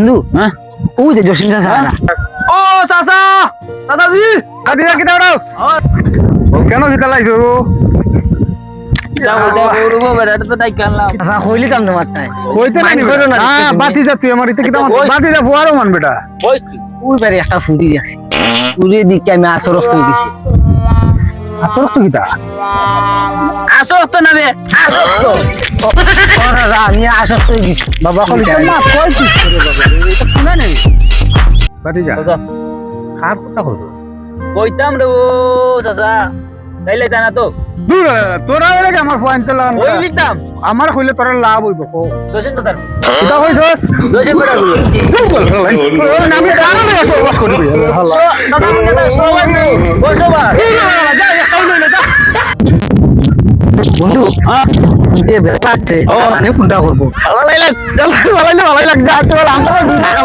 বন্ধু। হ্যাঁ? ও যে জসিম চাচা ও চাচা! চাচা জি কিটা কেন লাইছো? করো না হ্যাঁ যা কিটা মান ওই রাখছি ফুরি দিকে আমি আসরস করে দিছি। আসল তো কিটা আসক্ত না রে আসক্ত ও দাদা আমি আসর করে বাবা কলি না কই কি করে বাবা এটা শুনা নাই বাতি যা চাচা খার কথা হলো কইতাম রে ও চাচা তাইলে জানা তো দূর তোরা এর আমার পয়েন্ট তোরা লাভ হইব কো মনে বন্ধু শুনতে বেটা আছে। মানে কোনটা করব ভালো লাগলে ভালো লাগলে ভালো আমরা